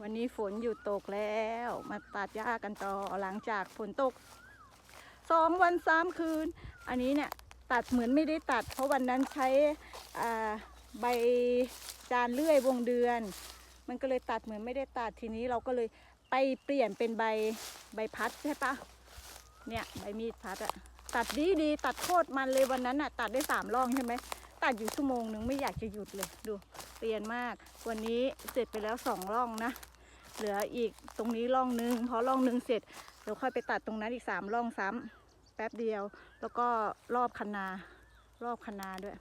วันนี้ฝนหยุดตกแล้ว มาตัดหญ้ากันต่อหลังจากฝนตกสองวันสามคืน อันนี้เนี่ยตัดเหมือนไม่ได้ตัด เพราะวันนั้นใช้ใบจานเลื่อยวงเดือน มันก็เลยตัดเหมือนไม่ได้ตัดทีนี้เราก็เลยไปเปลี่ยนเป็นใบใบพัดใช่ปะเนี่ยใบมีดพัดอะตัดดีดีตัดโคตรมันเลยวันนั้นอะตัดได้สามร่องใช่ไหม ตัดอยู่ชั่วโมงหนึ่งไม่อยากจะหยุดเลยดูเปลี่ยนมาก วันนี้เสร็จไปแล้วสองร่องนะ เหลืออีกตรงนี้ร่องหนึงพอร่องหนึงเสร็จเดี๋ยวค่อยไปตัดตรงนั้นอีกสามร่องซ้ำแป๊บเดียว แล้วก็รอบคันนารอบคันนาด้วย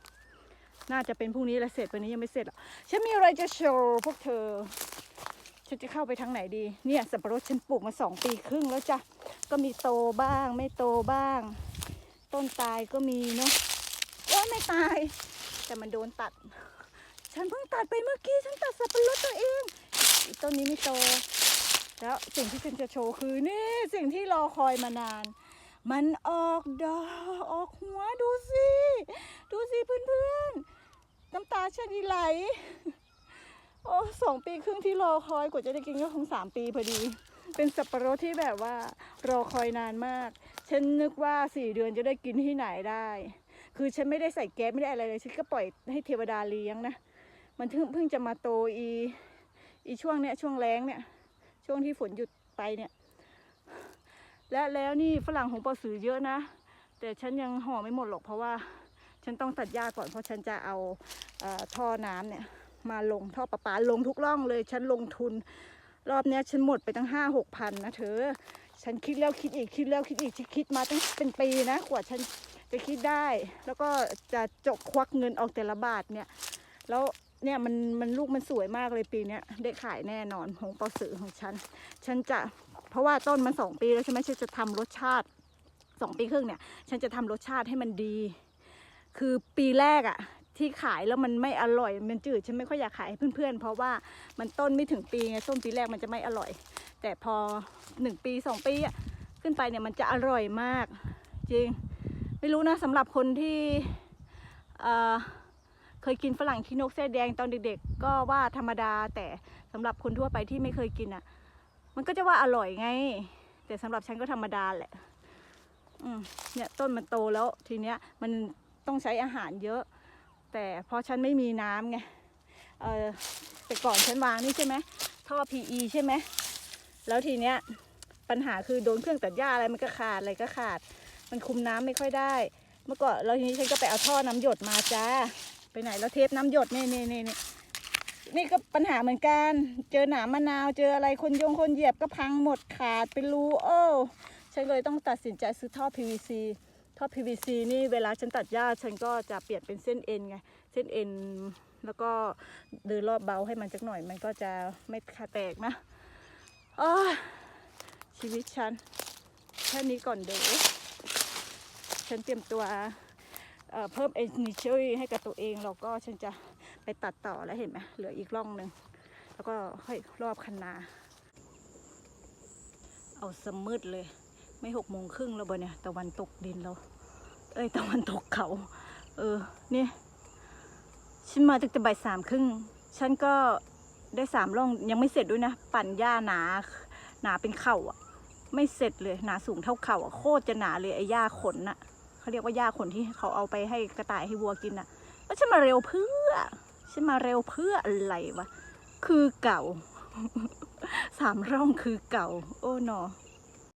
น่าจะเป็นพรุ่งนี้แหละเสร็จวันนี้ยังไม่เสร็จหรอกฉันมีอะไรจะโชว์พวกเธอฉันจะเข้าไปทางไหนดีเนี่ยสับปะรดฉันปลูกมาสองปีครึ่งแล้วจ้ะก็มีโตบ้าง ไม่โตบ้าง ต้นตายก็มีเนาะโอ้ยไม่ตาย แต่มันโดนตัด ฉันเพิ่งตัดไปเมื่อกี้ ฉันตัดสับปะรดตัวเอง ต้นนี้ไม่โต แล้วสิ่งที่ฉันจะโชว์คือนี่สิ่งที่รอคอยมานาน มันออกดอกออกหัวดูสิ ดูสิเพื่อนๆ น้ำตาฉันอีไหล โอ้สองปีครึ่งที่รอคอยกว่าจะได้กินก็คงสามปีพอดี เป็นสับปะรดที่แบบว่ารอคอยนานมาก ฉันนึกว่าสี่เดือนจะได้กินที่ไหนได้ คือฉันไม่ได้ใส่แก๊สไม่ได้อะไรเลยฉันก็ปล่อยให้เทวดาเลี้ยงนะมันเพิ่งเพิ่งจะมาโตอีอีช่วงเนี้ยช่วงแรงเนี่ย ช่วงที่ฝนหยุดไปเนี่ย และแล้วนี่ฝรั่งของปอสือเยอะนะ แต่ฉันยังห่อไม่หมดหรอกเพราะว่า ฉันต้องตัดหญ้าก่อนเพราะฉันจะเอาเอท่อน้ำเนี่ย มาลงท่อประปาลงทุกร่องเลย ฉันลงทุน รอบเนี้ยฉันหมดไปตั้งห้าหกพันนะเธอ ฉันคิดแล้วคิดอีกคิดแล้วคิดอีกฉันคิดมาตั้งเป็นปีนะกว่าฉัน จะคิดได้ แล้วก็จะจกควักเงินออกแต่ละบาทเนี่ย แล้วเนี่ยมันมันลูกมันสวยมากเลยปีเนี้ยได้ขายแน่นอนของปอสือของฉัน ฉันจะเพราะว่าต้นมันสองปีแล้วใช่ไหมฉันจะทำรสชาติสองปีครึ่งเนี่ย ฉันจะทำรสชาติให้มันดี คือปีแรกอะที่ขายแล้วมันไม่อร่อยมันจืดฉันไม่ค่อยอยากขายให้เพื่อนๆ เพราะว่ามันต้นไม่ถึงปีไงต้นปีแรกมันจะไม่อร่อย แต่พอหนึ่งปีสองปีอะขึ้นไปเนี่ยมันจะอร่อยมาก จริง ไม่รู้นะสำหรับคนที่เคยกินฝรั่งขี้นกแส้แดงตอนเด็กๆ ก็ว่าธรรมดาแต่สำหรับคนทั่วไปที่ไม่เคยกินอะ มันก็จะว่าอร่อยไง แต่สำหรับฉันก็ธรรมดาแหละอืมเนี่ยต้นมันโตแล้วทีเนี้ยมันต้องใช้อาหารเยอะ แต่พราะฉันไม่มีน้ำไงเออแต่ก่อนฉันวางนี่ใช่ไหมท่อ PE ใช่ไหมแล้วทีเนี้ยปัญหาคือโดนเครื่องตัดหญ้าอะไรมันก็ขาดอะไรก็ขาด มันคุมน้ำไม่ค่อยได้ เมื่อก่อนแล้วทีนี้ฉันก็ไปเอาท่อน้ำหยดมาจ้า ไปไหนแล้วเทปน้ำหยดนี่นี่นี่นี่นี่ก็ปัญหาเหมือนกัน เจอหนามมะนาวเจออะไรคนยงคนเหยียบก็พังหมดขาดเป็นรูโอ้ฉันเลยต้องตัดสินใจซื้อท่อ PVC ท่อ PVC นี่เวลาฉันตัดหญ้าฉันก็จะเปลี่ยนเป็นเส้นเอ็นไงเส้นเอ็นแล้วก็เดินรอบเบาให้มันจักหน่อย มันก็จะไม่ขาแตกนะอ้าชีวิตฉัน แค่นี้ก่อนเดี๋ยว ฉันเตรียมตัวเอ่อเพิ่ม energy ให้กับตัวเองแล้วก็ฉันจะไปตัดต่อแล้วเห็นไหมเหลืออีกร่องหนึ่งแล้วก็ค่อยรอบคันนา เอาสมืดเลย ไม่หกโมงครึ่งแล้วบ่เนี่ยตะวันตกดินแล้วเอ้ยตะวันตกเขา เออเนี่ยฉันมาตั้งแต่บ่ายสามครึ่งฉันก็ได้สามร่องยังไม่เสร็จด้วยนะ ปั่นหญ้าหนาหนาเป็นเข่าอะ ไม่เสร็จเลยหนาสูงเท่าเข่าอะโคตรจะหนาเลยไอ้หญ้าขนน่ะ เขาเรียกว่าหญ้าขนที่เขาเอาไปให้กระต่ายให้วัวกินน่ะแล้วฉันมาเร็วเพื่อฉันมาเร็วเพื่ออะไรวะ คือเก่า สามร่องคือเก่า โอ้หนอ